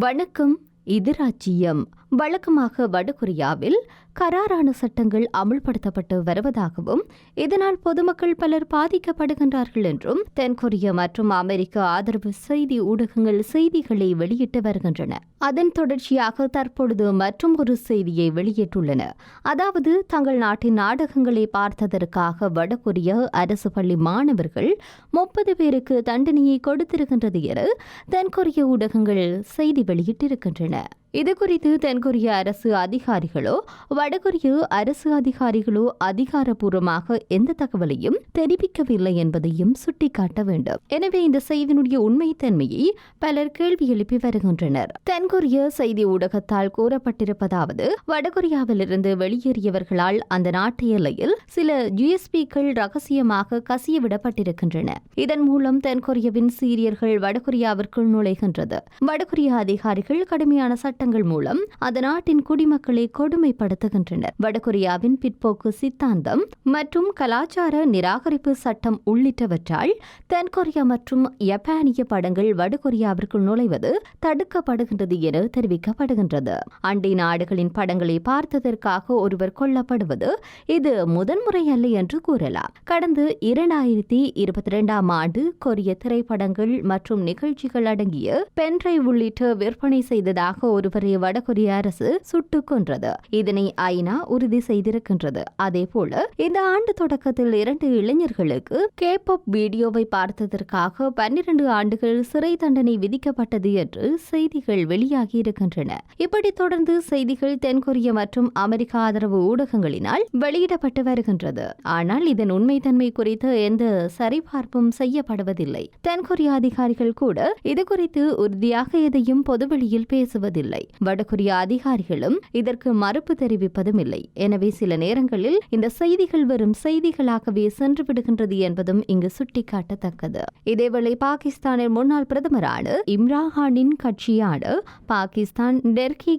வணக்கம் இது ராஜ்ஜியம் வழக்கமாக வடகொரியாவில் கராரான சட்டங்கள் அமுல்படுத்தப்பட்டு வருவதாகவும் இதனால் பொதுமக்கள் பலர் பாதிக்கப்படுகின்றார்கள் என்றும் தென்கொரிய மற்றும் அமெரிக்க ஆதரவு செய்தி ஊடகங்கள் செய்திகளை வெளியிட்டு வருகின்றன. அதன் தொடர்ச்சியாக தற்பொழுது மற்றும் ஒரு செய்தியை வெளியிட்டுள்ளன. அதாவது தங்கள் நாட்டின் நாடகங்களை பார்த்ததற்காக வடகொரிய அரசு பள்ளி மாணவர்கள் முப்பது பேருக்கு தண்டனையை கொடுத்திருக்கின்றது என தென்கொரிய ஊடகங்கள் செய்தி வெளியிட்டிருக்கின்றன. இதுகுறித்து தென்கொரிய அரசு அதிகாரிகளோ வடகொரிய அரசு அதிகாரிகளோ அதிகாரப்பூர்வமாக எந்த தகவலையும் தெரிவிக்கவில்லை என்பதையும் சுட்டிக்காட்ட வேண்டும். எனவே இந்த செய்தியினுடைய உண்மைத்தன்மையை பலர் கேள்வி எழுப்பி வருகின்றனர். தென்கொரிய செய்தி ஊடகத்தால் கூறப்பட்டிருப்பதாவது வடகொரியாவிலிருந்து வெளியேறியவர்களால் அந்த நாட்டு எல்லையில் சில யுஎஸ்பிக்கள் ரகசியமாக கசியவிடப்பட்டிருக்கின்றன. இதன் மூலம் தென்கொரியவின் சீரியர்கள் வடகொரியாவிற்குள் நுழைகின்றது. வடகொரிய அதிகாரிகள் கடுமையான சட்டங்கள் மூலம் அந்த நாட்டின் குடிமக்களை கொடுமைப்படுத்துகின்றனர். வடகொரியாவின் பிற்போக்கு சித்தாந்தம் மற்றும் கலாச்சார நிராகரிப்பு சட்டம் உள்ளிட்டவற்றால் தென்கொரியா மற்றும் ஜப்பானிய படங்கள் வடகொரியாவிற்குள் நுழைவது தடுக்கப்படுகின்றது என தெரிவிக்கப்படுகின்றது. அண்டை நாடுகளின் படங்களை பார்த்ததற்காக ஒருவர் கொல்லப்படுவது இது முதன்முறை அல்ல என்று கூறலாம். கடந்த இரண்டாயிரத்தி இருபத்தி இரண்டாம் ஆண்டு கொரிய திரைப்படங்கள் மற்றும் நிகழ்ச்சிகள் அடங்கிய பென்ட்ரை உள்ளிட்ட விற்பனை செய்ததாக ஒருவரை வடகொரிய அரசு சுட்டுக் கொன்றது. இதனை ஐநா உறுதி செய்திருக்கின்றது. அதே போல இந்த ஆண்டு தொடக்கத்தில் இரண்டு இளைஞர்களுக்கு கேபாப் வீடியோவை பார்த்ததற்காக பன்னிரண்டு ஆண்டுகள் சிறை தண்டனை விதிக்கப்பட்டது என்று செய்திகள் வெளியாகி இருக்கின்றன. இப்படி தொடர்ந்து செய்திகள் தென்கொரிய மற்றும் அமெரிக்க ஆதரவு ஊடகங்களினால் வெளியிடப்பட்டு வருகின்றது. ஆனால் இதன் உண்மைத்தன்மை குறித்து எந்த சரிபார்ப்பும் செய்யப்படுவதில்லை. தென்கொரிய அதிகாரிகள் கூட இது குறித்து உறுதியாக எதையும் பொதுவெளியில் பேசுவதில்லை. இல்லை. வடகொரிய அதிகாரிகளும் இதற்கு மறுப்பு தெரிவிப்பதும் இல்லை எனவே சில நேரங்களில் இந்த செய்திகள் வெறும் செய்திகளாகவே சென்று விடுகின்றது என்பதும் இங்கு சுட்டிக்காட்டத்தக்கது. இதேவேளை பாகிஸ்தானின் முன்னாள் பிரதமரான இம்ரான்கானின் கட்சியான பாகிஸ்தான் டெர்கி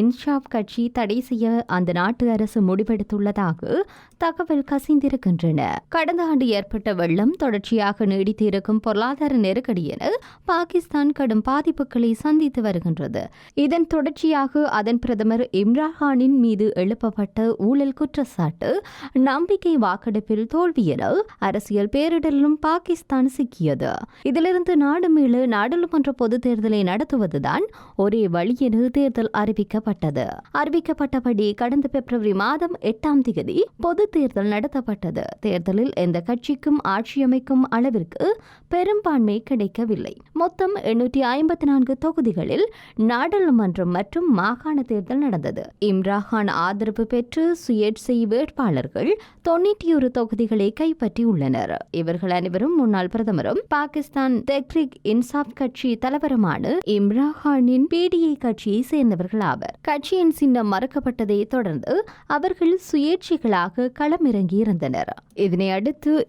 இன்ஷாப் கட்சி தடை செய்ய அந்த நாட்டு அரசு முடிவெடுத்துள்ளதாக தகவல் கசிந்திருக்கின்றன. கடந்த ஆண்டு ஏற்பட்ட வெள்ளம் தொடர்ச்சியாக நீடித்திருக்கும் பொருளாதார நெருக்கடி என பாகிஸ்தான் கடும் பாதிப்புகளை சந்தித்து வருகின்றது. இதன் தொடர்ச்சியாக அதன் பிரதமர் இம்ரான்கானின் மீது எழுப்பப்பட்ட ஊழல் குற்றச்சாட்டு நம்பிக்கை வாக்கெடுப்பில் தோல்வி அரசியல் பேரிடரிலும் பாகிஸ்தான் சிக்கியது. இதிலிருந்து நாடு மீள நாடாளுமன்ற பொதுத் தேர்தலை நடத்துவதுதான் ஒரே வழி என தேர்தல் அறிவிக்கப்பட்டது. அறிவிக்கப்பட்டபடி கடந்த பிப்ரவரி மாதம் எட்டாம் தேதி பொது தேர்தல் நடத்தப்பட்டது. தேர்தலில் எந்த கட்சிக்கும் ஆட்சியமைக்கும் அளவிற்கு பெரும்பான்மை கிடைக்கவில்லை. மொத்தம் எண்ணூற்றி ஐம்பத்தி நான்கு தொகுதிகளில் நாடாளுமன்ற சட்டமன்றம் மற்றும் மாகாண தேர்தல் நடந்தது. இம்ரான்கான் ஆதரவு பெற்று சுயேட்சை வேட்பாளர்கள் தொன்னூற்றியொரு ஒரு தொகுதிகளை கைப்பற்றியுள்ளனர். இவர்கள் அனைவரும் முன்னாள் பிரதமரும் பாகிஸ்தான் தெக்ரிக் இன்சாப் கட்சி தலைவருமான இம்ரான்கானின் பிடிஐ கட்சியை சேர்ந்தவர்கள் ஆவர் கட்சியின் சின்னம் மறுக்கப்பட்டதை தொடர்ந்து அவர்கள் சுயேட்சைகளாக களமிறங்கியிருந்தனர். இதனை அடுத்து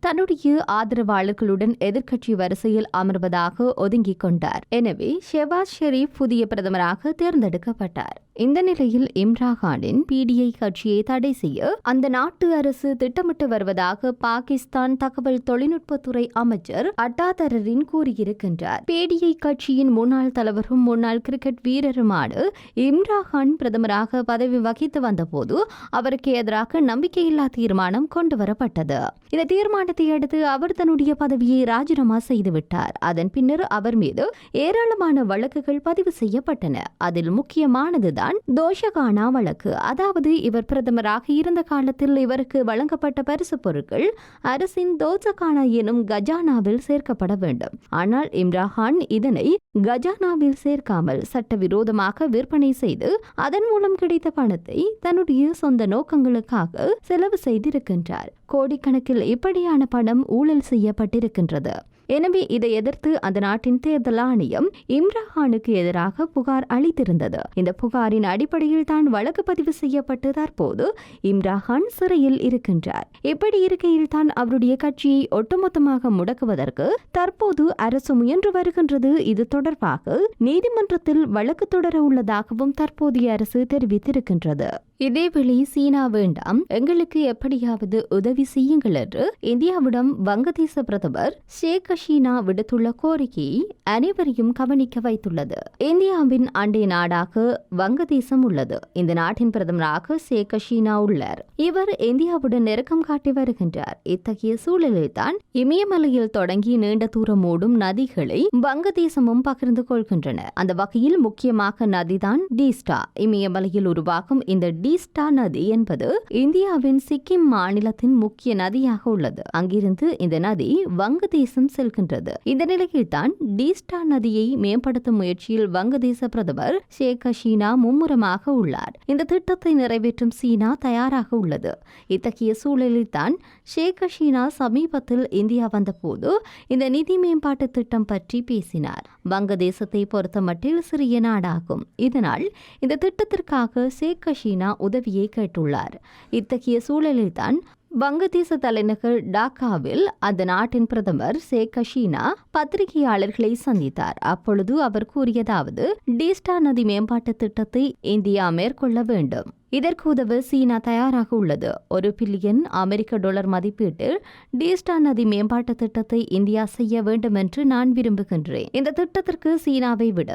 தன்னுடைய ஆதரவாளர்களுடன் எதிர்க்கட்சி வரிசையில் அமர்வதாக ஒதுங்கிக் கொண்டார். எனவே ஷெவாஸ் ஷெரீப் புதிய பிரதமராக தேர்ந்தெடுக்கப்பட்டார். இந்த நிலையில் இம்ரான்கானின் பிடிஐ கட்சியை தடை செய்ய அந்த நாட்டு அரசு திட்டமிட்டு வருவதாக பாகிஸ்தான் தகவல் தொழில்நுட்பத்துறை அமைச்சர் அட்டாதரின் கூறியிருக்கின்றார். பிடிஐ கட்சியின் முன்னாள் தலைவரும் முன்னாள் கிரிக்கெட் வீரருமான இம்ரான்கான் பிரதமராக பதவி வகித்து வந்தபோது அவருக்கு எதிராக நம்பிக்கையில்லா தீர்மானம் கொண்டு வரப்பட்டது இந்த தீர்மானத்தை அடுத்து அவர் தன்னுடைய பதவியை ராஜினாமா செய்துவிட்டார். அதன் பின்னர் அவர் மீது ஏராளமான வழக்குகள் பதிவு செய்யப்பட்டன. அதில் முக்கியமானதுதான் தான் தோஷகானா வழக்கு. அதாவது இவர் பிரதமராக இருந்த காலத்தில் இவருக்கு வழங்கப்பட்ட பரிசு பொருட்கள் அரசின் தோசகானா எனும் கஜானாவில் சேர்க்கப்பட வேண்டும். ஆனால் இம்ரான் இதனை கஜானாவில் சேர்க்காமல் சட்டவிரோதமாக விற்பனை செய்து அதன் மூலம் கிடைத்த பணத்தை தன்னுடைய சொந்த நோக்கங்களுக்காக செலவு செய்திருக்கின்றார். கோடிக்கணக்கில் இப்படியான பணம் ஊழல் செய்யப்பட்டிருக்கின்றது. எனவே இதை எதிர்த்து அந்த நாட்டின் தேர்தல் ஆணையம் இம்ராஹானுக்கு எதிராக புகார் அளித்திருந்தது. இந்த புகாரின் அடிப்படையில் தான் வழக்கு பதிவு செய்யப்பட்டு தற்போது இம்ராஹான் சிறையில் இருக்கின்றார். இப்படி இருக்கையில் தான் அவருடைய கட்சியை ஒட்டுமொத்தமாக முடக்குவதற்கு தற்போது அரசு முயன்று வருகின்றது. இது தொடர்பாக நீதிமன்றத்தில் வழக்கு தொடர உள்ளதாகவும் தற்போதைய அரசு தெரிவித்திருக்கின்றது. இதேவேளை சீனா வேண்டாம். எங்களுக்கு எப்படியாவது உதவி செய்யுங்கள் என்று இந்தியாவிடம் வங்கதேச பிரதமர் ஷேக் ஹசீனா விடுத்துள்ள கோரிக்கையை அனைவரையும் கவனிக்க வைத்துள்ளது. இந்தியாவின் அண்டை நாடாக வங்கதேசம் உள்ளது. இந்த நாட்டின் பிரதமராக ஷேக் ஹசீனா உள்ளார். இவர் இந்தியாவுடன் நெருக்கம் காட்டி வருகின்றார். இத்தகைய சூழலில் தான் இமயமலையில் தொடங்கி நீண்ட தூரம் ஓடும் நதிகளை வங்கதேசமும் பகிர்ந்து கொள்கின்றன. அந்த வகையில் முக்கியமாக நதிதான் டீஸ்டா. இமயமலையில் உருவாகும் இந்த டீஸ்டா நதி என்பது இந்தியாவின் சிக்கிம் மாநிலத்தின் முக்கிய நதியாக உள்ளது. அங்கிருந்து இந்த நதி வங்கதேசம் செல்கின்றது. இந்த நிலையில் தான் டீஸ்டா நதியை மேம்படுத்தும் முயற்சியில் வங்கதேச பிரதமர் ஷேக் ஹசீனா மும்முரமாக உள்ளார். இந்த திட்டத்தை நிறைவேற்றும் சீனா தயாராக உள்ளது. இத்தகைய சூழலில் தான் ஷேக் ஹசீனா சமீபத்தில் இந்தியா வந்தபோது இந்த நிதி மேம்பாட்டு திட்டம் பற்றி பேசினார். வங்கதேசத்தை பொறுத்தமட்டில் சிறிய நாடாகும். இதனால் இந்த திட்டத்திற்காக ஷேக் ஹசீனா உதவியை கேட்டுள்ளார். இத்தகைய சூழலில்தான் வங்கதேச தலைநகர் டாக்காவில் அந்த நாட்டின் பிரதமர் ஷேக் ஹசீனா பத்திரிகையாளர்களை சந்தித்தார். அப்பொழுது அவர் கூறியதாவது டீஸ்டா நதி மேம்பாட்டு திட்டத்தை இந்தியா மேற்கொள்ள வேண்டும். இதற்கு உதவ சீனா தயாராக உள்ளது. ஒரு பில்லியன் அமெரிக்க டாலர் மதிப்பீட்டில் டீஸ்டா நதி மேம்பாட்டு திட்டத்தை இந்தியா செய்ய வேண்டும் என்று நான் விரும்புகின்றேன். இந்த திட்டத்திற்கு சீனாவை விட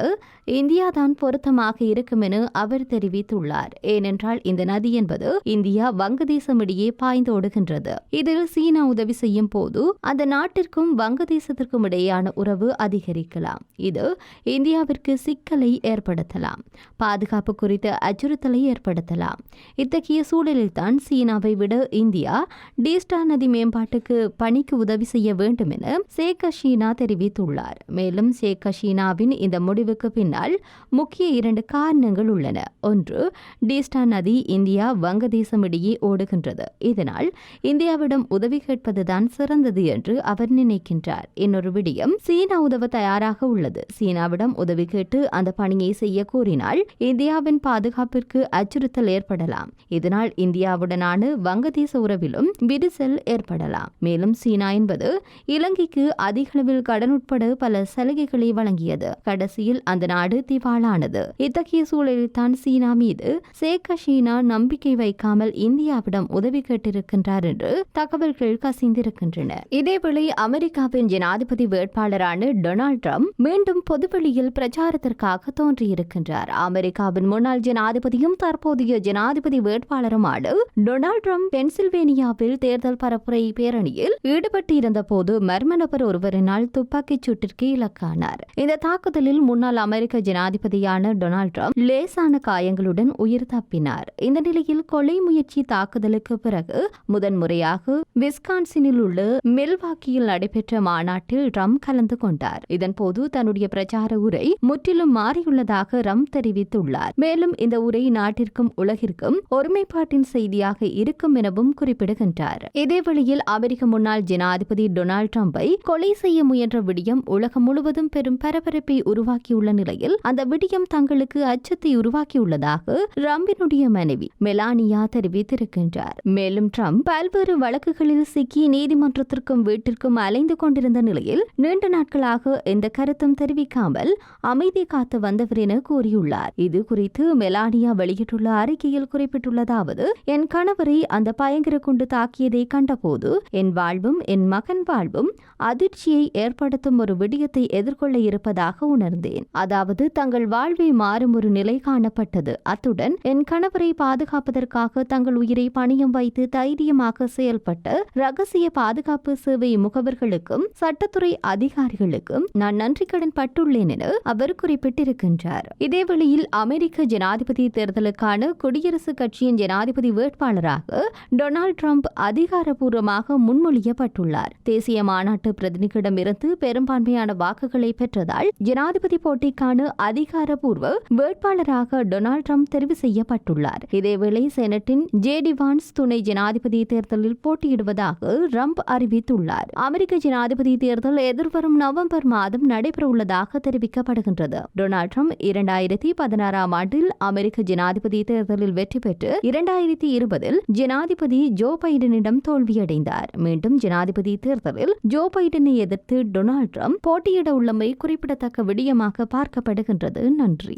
இந்தியா தான் பொருத்தமாக இருக்கும் என அவர் தெரிவித்துள்ளார். ஏனென்றால் இந்த நதி என்பது இந்தியா வங்கதேசம் இடையே பாய்ந்தோடுகின்றது இதில் சீனா உதவி செய்யும் போது அந்த நாட்டிற்கும் வங்கதேசத்திற்கும் இடையேயான உறவு அதிகரிக்கலாம். இது இந்தியாவிற்கு சிக்கலை ஏற்படுத்தலாம். பாதுகாப்பு குறித்த அச்சுறுத்தலை ஏற்படுத்தலாம். இத்தகைய சூழலில்தான் சீனாவை விட இந்தியா டீஸ்டா நதி மேம்பாட்டுக்கு பணிக்கு உதவி செய்ய வேண்டும் என சேக் ஹசீனா தெரிவித்துள்ளார். மேலும் சேக் ஹசீனாவின் இந்த முடிவுக்கு பின்னால் முக்கிய இரண்டு காரணங்கள் உள்ளன. ஒன்று டீஸ்டா நதி இந்தியா வங்கதேசம் இடையே ஓடுகின்றது. இதனால் இந்தியாவிடம் உதவி கேட்பதுதான் சிறந்தது என்று அவர் நினைக்கின்றார். இன்னொரு விடயம் சீனா உதவ தயாராக உள்ளது. சீனாவிடம் உதவி கேட்டு அந்த பணியை செய்ய கூறினால் இந்தியாவின் பாதுகாப்பிற்கு அச்சுறுத்தல் ஏற்படலாம். இதனால் இந்தியாவுடனான வங்கதேச உறவிலும் விரிசல் ஏற்படலாம். மேலும் சீனா என்பது இலங்கைக்கு அதிகளவில் கடன் உட்பட பல சலுகைகளை வழங்கியது. கடைசியில் அந்த நாடு திவாலானது. இத்தகைய சூழலில் தான் சீனா மீது ஷேக் சீனா நம்பிக்கை வைக்காமல் இந்தியாவிடம் உதவி கேட்டிருக்கின்றார் என்று தகவல்கள் கசிந்திருக்கின்றன. இதேவேளை அமெரிக்காவின் ஜனாதிபதி வேட்பாளரான டொனால்ட் ட்ரம்ப் மீண்டும் பொதுவெளியில் பிரச்சாரத்திற்காக தோன்றியிருக்கின்றார். அமெரிக்காவின் முன்னாள் ஜனாதிபதியும் தற்போதைய ஜனாதிபதி வேட்பாளருமான டொனால்ட் ட்ரம்ப் பென்சில்வேனியாவில் தேர்தல் பரப்புரை பேரணியில் ஈடுபட்டிருந்த போது மர்ம நபர் ஒருவரினால் துப்பாக்கிச் சூட்டிற்கு இலக்கானார். இந்த தாக்குதலில் முன்னாள் அமெரிக்க ஜனாதிபதியான டொனால்ட் ட்ரம்ப் லேசான காயங்களுடன் உயிர் தப்பினார். இந்த நிலையில் கொலை முயற்சி தாக்குதலுக்கு பிறகு முதன்முறையாக விஸ்கான்சினில் உள்ள மில்வாக்கியில் நடைபெற்ற மாநாட்டில் ட்ரம்ப் கலந்து கொண்டார். இதன்போது தன்னுடைய பிரச்சார உரை முற்றிலும் மாறியுள்ளதாக ரம் தெரிவித்துள்ளார். மேலும் இந்த உரை நாட்டிற்கும் உலக உலகிற்கும் ஒருமைப்பாட்டின் செய்தியாக இருக்கும் எனவும் குறிப்பிடுகின்றார். இதேவேளையில் அமெரிக்க முன்னாள் ஜனாதிபதி டொனால்டு டிரம்பை கொலை செய்ய முயன்ற விடியம் உலகம் முழுவதும் பெரும் பரபரப்பை உருவாக்கியுள்ள நிலையில் அந்த விடியம் தங்களுக்கு அச்சத்தை உருவாக்கியுள்ளதாக ரம்பினுடைய மனைவி மெலானியா தெரிவித்திருக்கின்றார். மேலும் ட்ரம்ப் பல்வேறு வழக்குகளில் சிக்கி நீதிமன்றத்திற்கும் வீட்டிற்கும் அலைந்து கொண்டிருந்த நிலையில் நீண்ட நாட்களாக எந்த கருத்தும் தெரிவிக்காமல் அமைதி காத்து வந்தவர் என கூறியுள்ளார். இது குறித்து மெலானியா வெளியிட்டுள்ள அறிக்கை அறிக்கையில் குறிப்பிட்டுள்ளதாவது என் கணவரை அந்த பயங்கர குண்டு தாக்கியதை கண்டபோது என் வாழ்வும் என் மகன் வாழ்வும் அதிர்ச்சியை ஏற்படுத்தும் ஒரு விடயத்தை எதிர்கொள்ள இருப்பதாக உணர்ந்தேன். அதாவது தங்கள் வாழ்வை மாறும் ஒரு நிலை காணப்பட்டது. அத்துடன் என் கணவரை பாதுகாப்பதற்காக தங்கள் உயிரை பணியம் வைத்து தைரியமாக செயல்பட்ட ரகசிய பாதுகாப்பு சேவை முகவர்களுக்கும் சட்டத்துறை அதிகாரிகளுக்கும் நான் நன்றி கடன் பட்டுள்ளேன் என அவர் குறிப்பிட்டிருக்கின்றார். இதேவேளையில் அமெரிக்க ஜனாதிபதி தேர்தலுக்கான குடியரசுக் கட்சியின் ஜனாதிபதி வேட்பாளராக டொனால்ட் ட்ரம்ப் அதிகாரப்பூர்வமாக முன்மொழியப்பட்டுள்ளார். தேசிய மாநாட்டு பிரதிநிதியிடமிருந்து பெரும்பான்மையான வாக்குகளை பெற்றதால் ஜனாதிபதி போட்டிக்கான அதிகாரப்பூர்வ வேட்பாளராக டொனால்ட் ட்ரம்ப் தெரிவு செய்யப்பட்டுள்ளார். இதேவேளை செனட்டின் ஜே வான்ஸ் துணை ஜனாதிபதி தேர்தலில் போட்டியிடுவதாக ட்ரம்ப் அறிவித்துள்ளார். அமெரிக்க ஜனாதிபதி தேர்தல் எதிர்வரும் நவம்பர் மாதம் நடைபெறவுள்ளதாக தெரிவிக்கப்படுகின்றது. டொனால்ட் ட்ரம்ப் இரண்டாயிரத்தி பதினாறாம் ஆண்டில் அமெரிக்க ஜனாதிபதி தேர்தலில் தேர்தலில் வெற்றி பெற்று இரண்டாயிரத்தி இருபதில் ஜனாதிபதி ஜோ பைடனிடம் தோல்வியடைந்தார். மீண்டும் ஜனாதிபதி தேர்தலில் ஜோ பைடனை எதிர்த்து டொனால்ட் ட்ரம்ப் போட்டியிட உள்ளமை குறிப்பிடத்தக்க விடயமாக பார்க்கப்படுகின்றது. நன்றி.